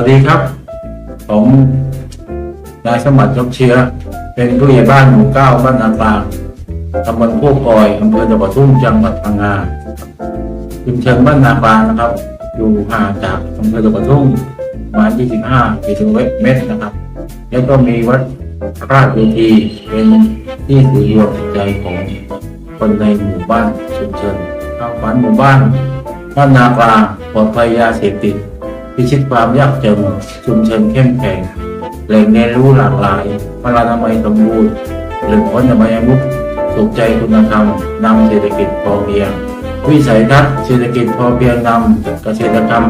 วัสดีครับ ผมนายสมัติยกเชื้อ เป็นผู้ใหญ่บ้านหมู่เก้าบ้านนากลางตำบลโคกกอยอำเภอตะบะทุ่งจังหวัดพังงาชุมชนบ้านนากลางนะครับ อยู่ห่างจากอำเภอตะบะทุ่งประมาณ 25กิโลเมตรนะครับ แล้วก็มีวัดราชเวทีเป็นที่ศูนย์รวมใจของคนในหมู่บ้านชุมชนความฝันหมู่บ้านบ้านนากลางปลอดภัยยาเสพติด พิชิตความยากจนชุมชนเข้มแข็งแหล่งเรียนรู้หลากหลายพลานามัยสมบูรณ์หรือพ้นอบายมุขสุขใจคุณธรรมนำเศรษฐกิจพอเพียง วิสัยทัศน์เศรษฐกิจพอเพียงนำเกษตรกรรม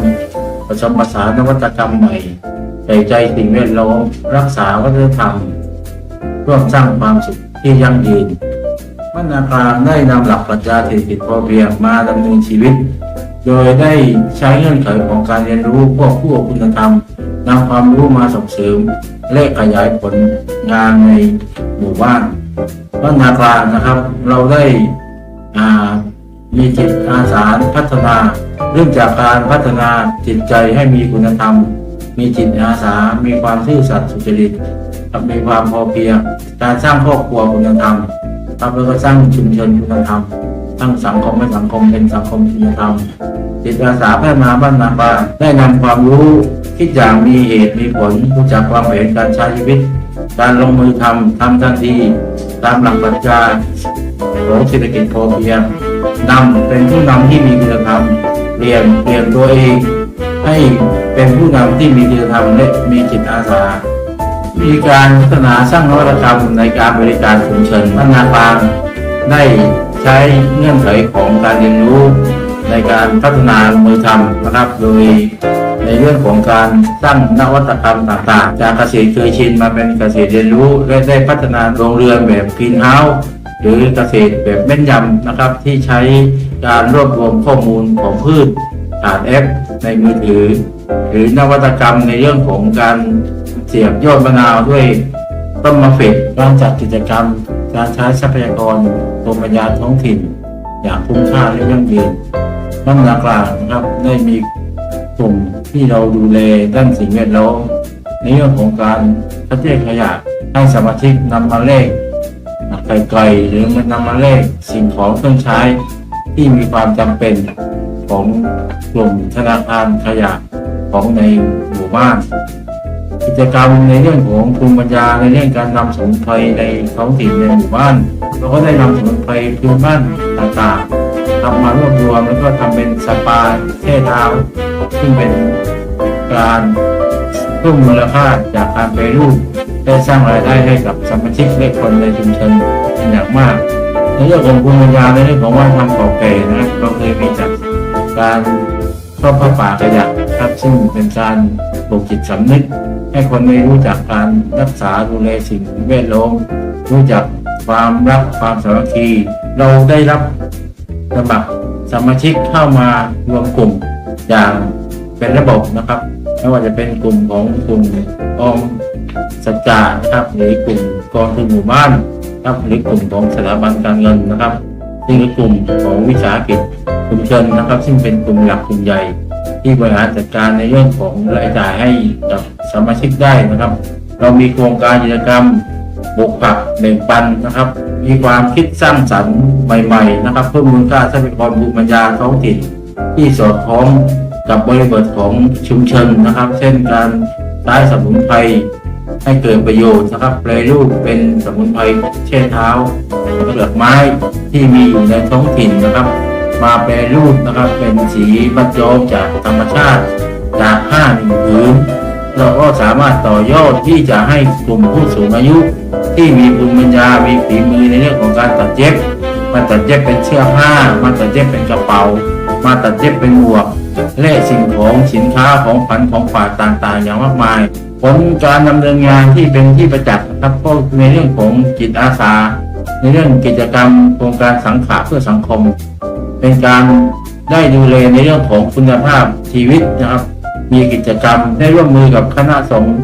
ผสมผสานนวัตกรรมใหม่ใส่ใจสิ่งแวดล้อมรักษาวัฒนธรรม ร่วมสร้างความสุขที่ยั่งยืนมันาคารได้นำหลักปรัชญาเศรษฐกิจพอเพียงมาดำเนินชีวิต โดยได้ใช้เงื่อนไขของการเรียนรู้ควบคู่กับคุณธรรมนำความรู้มาส่งเสริม และขยายผลงานในหมู่บ้านบ้านนากลางนะครับ เราได้มีจิตอาสาพัฒนา เริ่มจากการพัฒนาจิตใจให้มีคุณธรรม มีจิตอาสา มีความซื่อสัตย์สุจริตมีความพอเพียงการสร้างครอบครัวคุณธรรมครับแล้วก็สร้างชุมชนคุณธรรม สร้งสังคมให้สังคมเป็นสังคมคุณธรรมจิตอาสาพัฒนาบ้านนาบานได้นำความรู้คิดอย่างมีเหตุมีผลรู้จักวางแผนการใช้ชีวิต การลงมือทำทำทันทีตามหลักปรัชญาของเศรษฐกิจพอเพียงนำเป็นผู้นำที่มีคุณธรรมเปลี่ยนเปลี่ยนตัวเอง ให้เป็นผู้นำที่มีคุณธรรมและมีจิตอาสา มีการพัฒนาสร้างนวัตกรรมในการบริการชุมชนพัฒนาบางได้ ใช้เงื่อนไขของการเรียนรู้ในการพัฒนามือทำนะครับ โดยในเรื่องของการสร้างนวัตกรรมต่าง ๆ จากเกษตรเคยชินมาเป็นเกษตรเรียนรู้และได้พัฒนาโรงเรือนแบบกรีนเฮาส์หรือเกษตรแบบแม่นยำนะครับ ที่ใช้การรวบรวมข้อมูลของพืชผ่านแอปในมือถือ หรือนวัตกรรมในเรื่องของการเสียบยอดมะนาวด้วยต้นมะเฟกการจัดกิจกรรม การใช้ทรัพยากรภูมิปัญญาท้องถิ่น อย่างคุ้มค่าและยั่งยืนบ้านากลางนะครับได้มีกลุ่มที่เราดูแลด้านสิ่งแวดล้อมในเรื่องของการคัดแยกขยะให้สมาชิกนำมาแลกไกลๆหรือมันนำมาแลกสิ่งของเครื่องใช้ที่มีความจำเป็นของกลุ่มธนาคารขยะของในหมู่บ้าน กิจกรรมในเรื่องของภูมิปัญญาในเรื่องการนำสมุนไพรในท้องถิ่นในหมู่บ้านเราก็ได้นำสมุนไพรพื้นบ้านต่างๆทำมารวบรวมแล้วก็ทำเป็นสปาแช่เท้าซึ่งเป็นการเพิ่มมูลค่าจากการไปรูปได้สร้างรายได้ให้กับสมาชิกและคนในชุมชนเป็นอย่างมากในเรื่องของภูมิปัญญาในเรื่องของวัฒนธรรมเก่าแก่นะเราเคยมีจัดการทอดผ้าป่าขยะครับซึ่งเป็นการ ปลูกจิตสำนึก ให้คนได้รู้จักการรักษาดูแลสิ่งแวดล้อมรู้จักความรักความสามัคคีเราได้รับสมัครสมาชิกเข้ามารวมกลุ่มอย่างเป็นระบบนะครับไม่ว่าจะเป็นกลุ่มของกลุ่มออมสัจจานะครับหรือกลุ่มกองทุนหมู่บ้านครับหรือกลุ่มของสถาบันการเงินนะครับซึ่งเป็นกลุ่มของวิสาหกิจชุมชนนะครับ ซึ่งเป็นกลุ่มหลักกลุ่มใหญ่ ที่บริหารจัดการในเรื่องของรายจ่ายให้กับสมาชิกได้นะครับ เรามีโครงการกิจกรรมบุกปักแบ่งปันนะครับ มีความคิดสร้างสรรค์ใหม่ๆนะครับ เพิ่มมูลค่าทรัพยากรภูมิปัญญาท้องถิ่นที่สอดคล้องกับบริบทของชุมชนนะครับ เช่นการใช้สมุนไพรให้เกิดประโยชน์นะครับแปรรูปเป็นสมุนไพรแช่นเท้าเปลือกไม้ที่มีอยู่ในท้องถิ่นนะครับ มาแปรรูปนะครับเป็นสีบรรจงจากธรรมชาติจากผ้าหนึ่งผืนเราก็สามารถต่อยอดที่จะให้กลุ่มผู้สูงอายุ ที่มีภูมิปัญญา มีฝีมือในเรื่องของการตัดเย็บ มาตัดเย็บเป็นเสื้อผ้า มาตัดเย็บเป็นกระเป๋า มาตัดเย็บเป็นหมวก และสิ่งของสินค้าของขวัญของฝากต่างๆ อย่างมากมาย ผลการดำเนินงานที่เป็นที่ประจักษ์ครับก็ในเรื่องของจิตอาสา ในเรื่องกิจกรรมโครงการสังขะเพื่อสังคม เป็นการได้ดูแลในเรื่องของคุณภาพชีวิตนะครับ มีกิจกรรมได้ร่วมมือกับคณะสงฆ์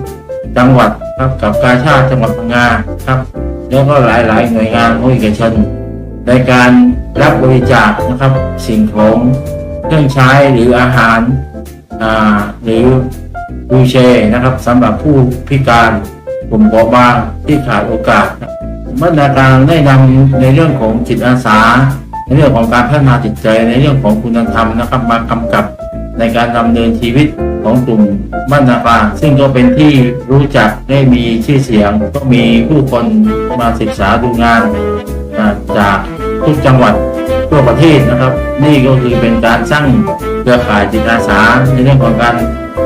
จังหวัดครับกับกาชาติจังหวัดพังงาครับ แล้วก็หลายๆ หน่วยงานของเอกชนในการรับบริจาคนะครับ สิ่งของเครื่องใช้หรืออาหารอ่าหรือวีลแชนะครับสำหรับผู้พิการกลุ่มเบาบางที่ขาดโอกาสมาตรการได้นำในเรื่องของจิตอาสา ในเรื่องของการพัฒนาจิตใจในเรื่องของคุณธรรมนะครับมากำกับในการดำเนินชีวิตของกลุ่มบ้านนาปาซึ่งก็เป็นที่รู้จักได้มีชื่อเสียง ก็มีผู้คนมาศึกษาดูงานจากทุกจังหวัดทั่วประเทศนะครับ นี่ก็คือเป็นการสร้างเครือข่ายจิตอาสาในเรื่องของการ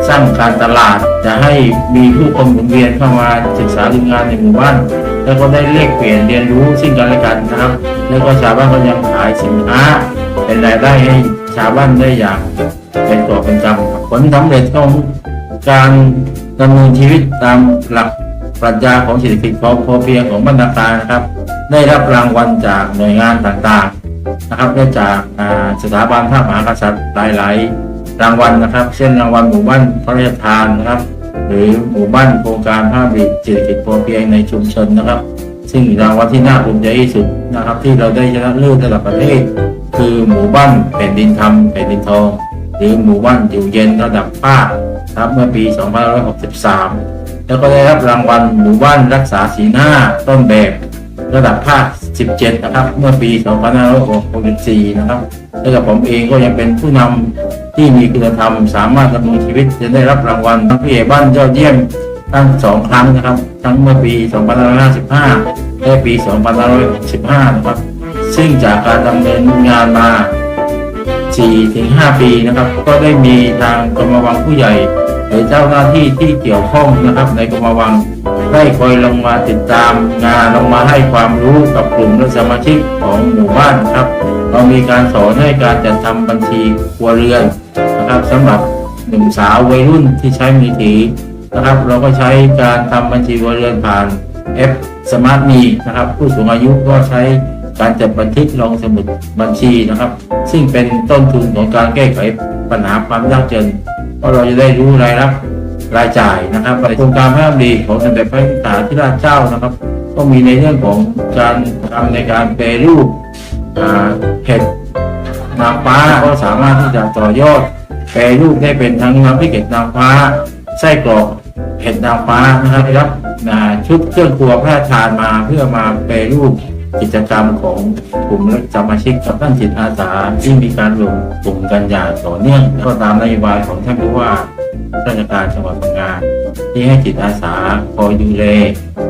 สร้างการตลาด จะให้มีผู้คนหมุนเวียนเข้ามาศึกษาดูงานในหมู่บ้าน แล้วก็ได้เลกเปลี่ยนเรียนรู้ซึ่งกันและกันนะครับ แล้วก็ชาวบ้านก็ยังขายสินค้าเป็นรายได้ให้ชาวบ้านได้อย่างเป็นตัวเป็นกำครับผลสำเร็จของการดำเนินชีวิตตามหลักปรัชญาของเศรษฐกิจพอเพียงของบรรณาการนะครับ ได้รับรางวัลจากหน่วยงานต่างๆนะครับได้จากสถาบันพระมหากษัตริย์หลายๆ รางวัลนะครับ เช่นรางวัลหมู่บ้านพระราชทานนะครับ หรือหมู่บ้านโครงการภาพบิเศรษฐกิจพอเพียงในชุมชนนะครับ ซึ่งรางวัลที่น่าภูมิใจที่สุดนะครับ ที่เราได้ชนะเลิศระดับประเทศ คือหมู่บ้านแผ่นดินธรรมแผ่นดินทอง หรือหมู่บ้านอยู่เย็นระดับภาคครับเมื่อปี 2563 แล้วก็ได้รับรางวัลหมู่บ้านรักษาสีหน้าต้นแบบ ระดับภาค 17 นะครับ เมื่อปี 2564 นะครับ แล้วกับผมเองก็ยังเป็นผู้นำที่มีคุณธรรม สามารถดำเนินชีวิตจะได้รับรางวัลผู้ใหญ่บ้านยอดเยี่ยมทั้งสองครั้งนะครับ ทั้งเมื่อปี 2555 และปี 2565 นะครับ ซึ่งจากการดำเนินงานมา 4-5 ปีนะครับ ก็ได้มีทางกรมวังผู้ใหญ่หรือเจ้าหน้าที่ที่เกี่ยวข้องนะครับในกรมวัง ได้คอยลงมาติดตามงานลงมาให้ความรู้กับกลุ่มและสมาชิกของหมู่บ้านครับ เรามีการสอนให้การจัดทำบัญชีครัวเรือนนะครับสำหรับหนุ่มสาววัยรุ่นที่ใช้มือถือนะครับ เราก็ใช้การทำบัญชีครัวเรือนผ่านแอปสมาร์ทมีนะครับ ผู้สูงอายุก็ใช้การจัดบันทึกลงสมุดบัญชีนะครับ ซึ่งเป็นต้นทุนของการแก้ไขปัญหาความยากจนเพราะเราจะได้รู้รายรับ รายจ่ายนะครับโครงการพระราดำริของสมเด็จพระนิธิธิราชเจ้านะครับ ก็มีในเรื่องของการทำในการแปรรูปอ่าเห็ดนางฟ้าก็สามารถที่จะต่อยอดแปรรูปได้เป็นทั้งน้ำพริกเห็ดนางฟ้าไส้กรอกเห็ดนางฟ้านะครับได้รับชุดเครื่องครัวพระราชทานมาเพื่อมาแปรรูปกิจกรรมของกลุ่มสมาชิกกับท่านจิตอาสาที่มีการรวมกลุ่มกันอย่างต่อเนื่องก็ตามนโยบายของท่านผู้ว่า ราชการจังหวัดพังงาที่ให้จิตอาสาคอยดูแล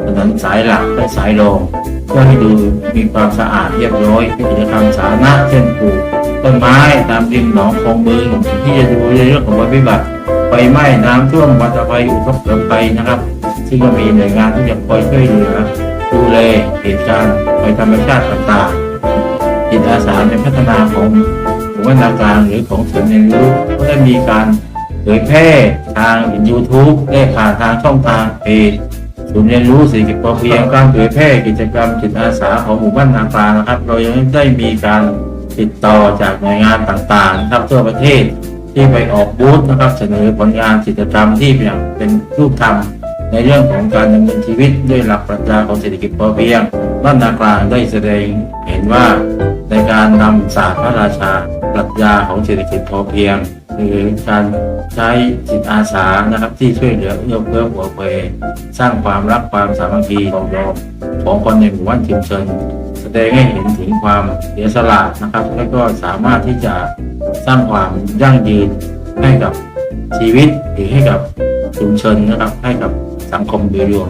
ถนนสายหลักและสายรองเพื่อให้ดูมีความสะอาดเรียบร้อยกิจกรรมสาธารณะเช่นปลูกต้นไม้ตามริมหนองคลองบึงที่จะดูในเรื่องของภัยพิบัติไฟไหม้น้ำท่วมวัตภัยอุทกภัยนะครับ ซึ่งก็มีหน่วยงานที่จะคอยช่วยเหลือดูแลเหตุการณ์ภัยธรรมชาติต่างๆจิตอาสาในพัฒนาของหมู่บ้านาการหรือของศูนย์เรียนรู้ก็ได้มีการ ยแพร่ทาง YouTube ได้ผ่านทางช่องทางเพจศูนย์เรียนรู้เศรษฐกิจพอเพียงการเผยแพร่กิจกรรมจิตอาสาของหมู่บ้านนาการนะครับ เรายังได้มีการติดต่อจากหน่วยงานต่างๆนะครับทั่วประเทศที่ไปออกบูธนะครับ เสนอผลงานกิจกรรมที่อย่างเป็นรูปธรรมในเรื่องของการดำเนินชีวิตด้วยหลักปรัชญาของเศรษฐกิจพอเพียงบ้านนากลางได้แสดงเห็นว่าในการนำศาสตร์พระราชา รัชญาของเศรษฐกิจพอเพียง หรือการใช้จิตอาสานะครับที่ช่วยเหลือเอื้อเฟื้อหัวเผยสร้างความรักความสามัคคีของเราของคนในหมู่บ้านชุมชนแสดงให้เห็นถึงความเสียสละนะครับ และก็สามารถที่จะสร้างความยั่งยืนให้กับชีวิตหรือให้กับชุมชนนะครับให้กับสังคมโดยรวม